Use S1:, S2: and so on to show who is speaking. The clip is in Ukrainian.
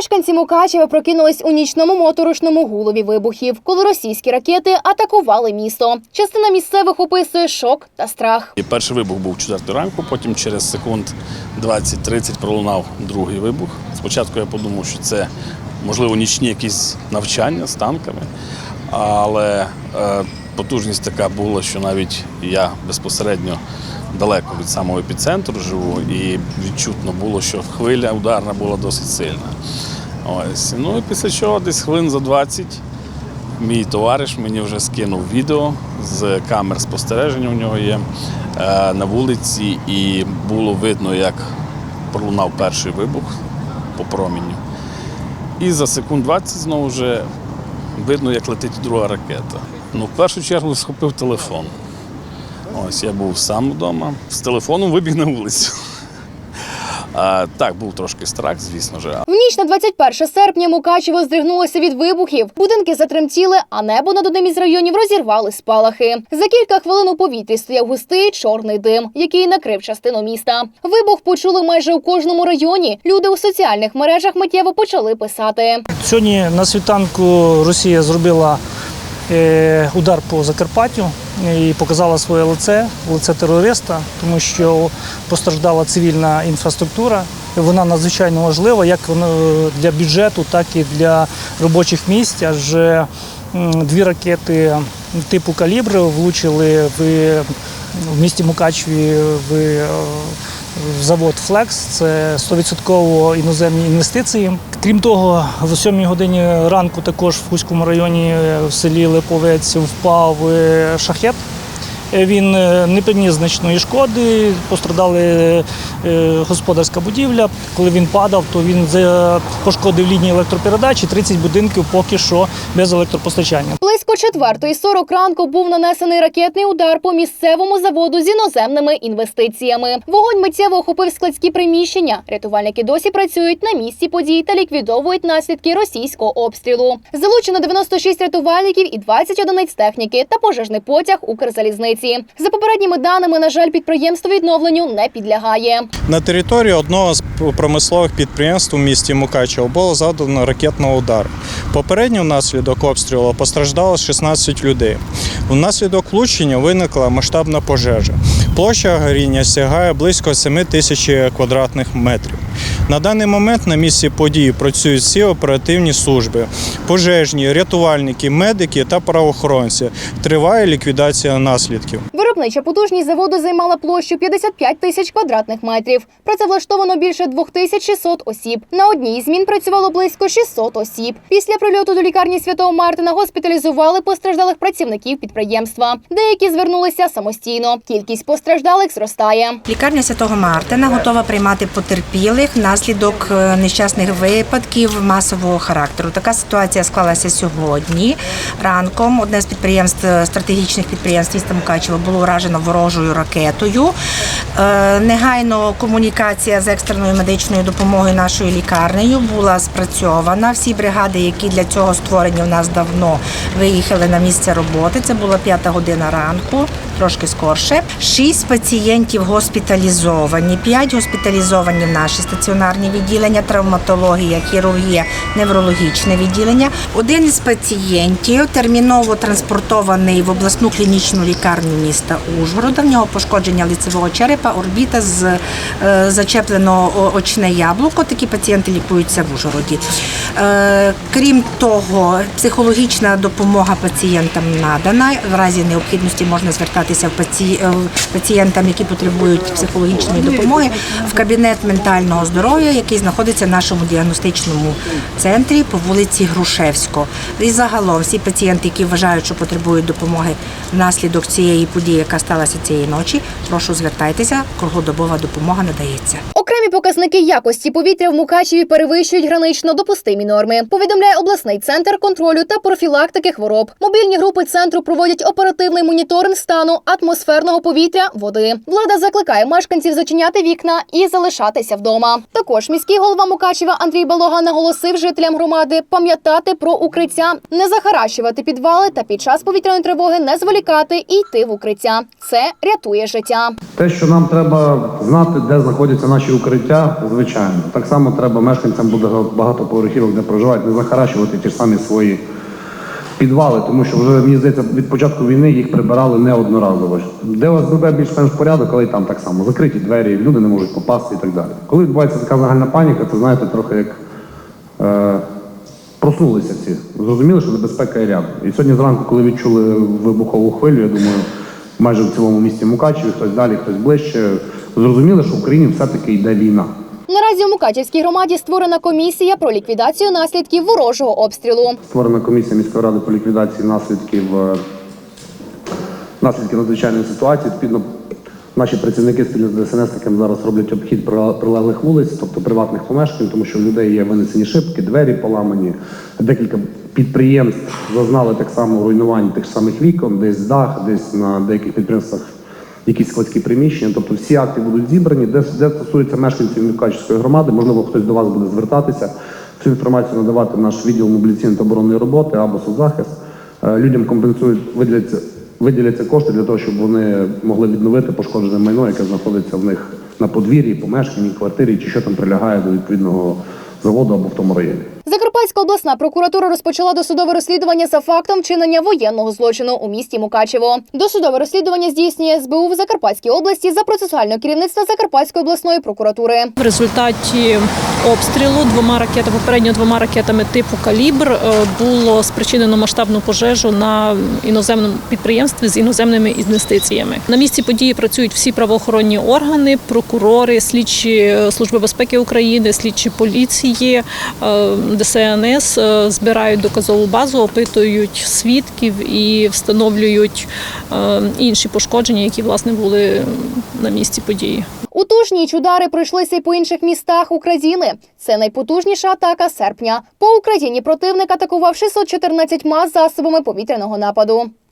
S1: Мешканці Мукачева прокинулись у нічному моторошному гулові вибухів, коли російські ракети атакували місто. Частина місцевих описує шок та страх.
S2: Перший вибух був 4 ранку, потім через секунд 20-30 пролунав другий вибух. Спочатку я подумав, що це можливо нічні якісь навчання з танками, але е, потужність така була, що навіть я безпосередньо далеко від самого епіцентру живу, і відчутно було, що хвиля ударна була досить сильна. Ось. Ну і після чого десь хвилин за 20 Мій товариш мені вже скинув відео з камер спостереження. У нього є е, на вулиці, і було видно, як пролунав перший вибух по промінню. І за секунд 20 знову вже видно, як летить друга ракета. Ну, в першу чергу схопив телефон. Ось я був сам вдома. З телефоном вибіг на вулицю. А, так, був трошки страх, звісно ж.
S1: В ніч на 21 серпня Мукачево здригнулося від вибухів. Будинки затремтіли, а небо над одним із районів розірвали спалахи. За кілька хвилин у повітрі стояв густий чорний дим, який накрив частину міста. Вибух почули майже у кожному районі. Люди у соціальних мережах миттєво почали писати.
S3: Сьогодні на світанку Росія зробила удар по Закарпаттю і показала своє лице, лице терориста, тому що постраждала цивільна інфраструктура. Вона надзвичайно важлива як для бюджету, так і для робочих місць. Адже дві ракети типу калібр влучили в, місті Мукачеві в е, в завод Флекс. Це 100% іноземні інвестиції. Крім того, в 7 годині ранку також в Хуському районі е, в селі Липовець впав е, шахет. Е, Він не приніс значної шкоди, пострадали е, господарська будівля. Коли він падав, то він пошкодив лінії електропередачі, 30 будинків поки що без електропостачання.
S1: Близько 4.40 ранку був нанесений ракетний удар по місцевому заводу з іноземними інвестиціями. Вогонь миттєво охопив складські приміщення. Рятувальники досі працюють на місці подій та ліквідовують наслідки російського обстрілу. Залучено 96 рятувальників і 20 одиниць техніки та пожежний потяг Укрзалізниці. За попередніми даними, на жаль, підприємство відновленню не підлягає.
S4: На території одного з промислових підприємств у місті Мукачево було завдано ракетного удару. Попередньо внаслідок обстрілу постраждало 16 людей. Внаслідок влучення виникла масштабна пожежа. Площа горіння сягає близько 7 тисяч квадратних метрів. На даний момент на місці події працюють всі оперативні служби, пожежні, рятувальники, медики та правоохоронці. Триває ліквідація наслідків.
S1: Виробнича потужність заводу займала площу 55 тисяч квадратних метрів. Працевлаштовано більше 2600 осіб. На одній змін працювало близько 600 осіб. Після прильоту до лікарні Святого Мартина госпіталізували постраждалих працівників підприємства. Деякі звернулися самостійно. Кількість постраждалих зростає.
S5: Лікарня Святого Мартина готова приймати потерпілих внаслідок е, нещасних випадків масового характеру. Така ситуація склалася сьогодні. Ранком одне з підприємств е, стратегічних підприємств міста Мукачево було вражено ворожою ракетою. Е, Негайно комунікація з екстреною медичною допомогою нашою лікарнею була спрацьована. Всі бригади, які для цього створені, у нас давно виїхали на місце роботи. Це була п'ята година ранку, трошки скорше. Шість пацієнтів госпіталізовані, п'ять госпіталізовані в наші стаціонарні відділення, травматологія, хірургія, неврологічне відділення. Один із пацієнтів терміново транспортований в обласну клінічну лікарню міста Ужгорода. В нього пошкодження лицевого черепа, орбіта з е, зачеплено очне яблуко. Такі пацієнти лікуються в Ужгороді. Е, крім того, психологічна допомога пацієнтам надана. В разі необхідності можна звертатися в паці... е, пацієнтам, які потребують психологічної допомоги, в кабінет ментального здоров'я, який знаходиться в нашому діагностичному центрі по вулиці Грушевського. І загалом всі пацієнти, які вважають, що потребують допомоги внаслідок цієї події, яка сталася цієї ночі, прошу звертайтеся. Круглодобова допомога надається.
S1: Окремі показники якості повітря в Мукачеві перевищують гранично допустимі норми. Повідомляє обласний центр контролю та профілактики хвороб. Мобільні групи центру проводять оперативний моніторинг стану атмосферного повітря, води. Влада закликає мешканців зачиняти вікна і залишатися вдома. Також міський голова Мукачева Андрій Балога наголосив жителям громади пам'ятати про укриття, не захаращувати підвали та під час повітряної тривоги не зволікати і йти в укриття. Це рятує життя.
S6: Те, що нам треба знати, де знаходяться наші укриття, звичайно. Так само треба мешканцям буде багатоповерхівок, де проживають, не захаращувати ті ж самі свої підвали, тому що вже мені здається, від початку війни їх прибирали неодноразово. Де ОСББ більш-менш порядок, але й там так само закриті двері, люди не можуть попасти і так далі. Коли відбувається така загальна паніка, це знаєте, трохи як е, проснулися всі. Зрозуміли, що небезпека є рядом. І сьогодні зранку, коли відчули вибухову хвилю, я думаю, майже в цілому місті Мукачеві, хтось далі, хтось ближче, зрозуміли, що в Україні все-таки йде війна.
S1: Наразі у Мукачівській громаді створена комісія про ліквідацію наслідків ворожого обстрілу.
S6: Створена комісія міської ради по ліквідації наслідків е, наслідків надзвичайної ситуації. Відповідно, наші працівники спільно з ДСНСниками зараз роблять обхід прилеглих вулиць, тобто приватних помешкань, тому що в людей є винесені шибки, двері поламані. Декілька підприємств зазнали так само руйнувань тих самих вікон, десь дах, десь на деяких підприємствах якісь складські приміщення. Тобто всі акти будуть зібрані. Де, де стосується мешканців Мукачівської громади, можливо, хтось до вас буде звертатися. Цю інформацію надавати наш відділ мобілізаційної та оборонної роботи або соцзахист. Е, Людям компенсують, виділяться, виділяться кошти для того, щоб вони могли відновити пошкоджене майно, яке знаходиться в них на подвір'ї, помешканні, квартирі, чи що там прилягає до відповідного заводу або в тому районі.
S1: Закарпатська обласна прокуратура розпочала досудове розслідування за фактом вчинення воєнного злочину у місті Мукачево. Досудове розслідування здійснює СБУ в Закарпатській області за процесуального керівництва Закарпатської обласної прокуратури.
S7: В результаті обстрілу двома ракетами, попередньо двома ракетами типу калібр е, було спричинено масштабну пожежу на іноземному підприємстві з іноземними інвестиціями. На місці події працюють всі правоохоронні органи, прокурори, слідчі е, служби безпеки України, слідчі поліції, е, ДСНС е, збирають доказову базу, опитують свідків і встановлюють е, інші пошкодження, які власне були на місці події.
S1: Утужні удари пройшлися й по інших містах України. Це найпотужніша атака серпня. По Україні противник атакував 614 засобами повітряного нападу.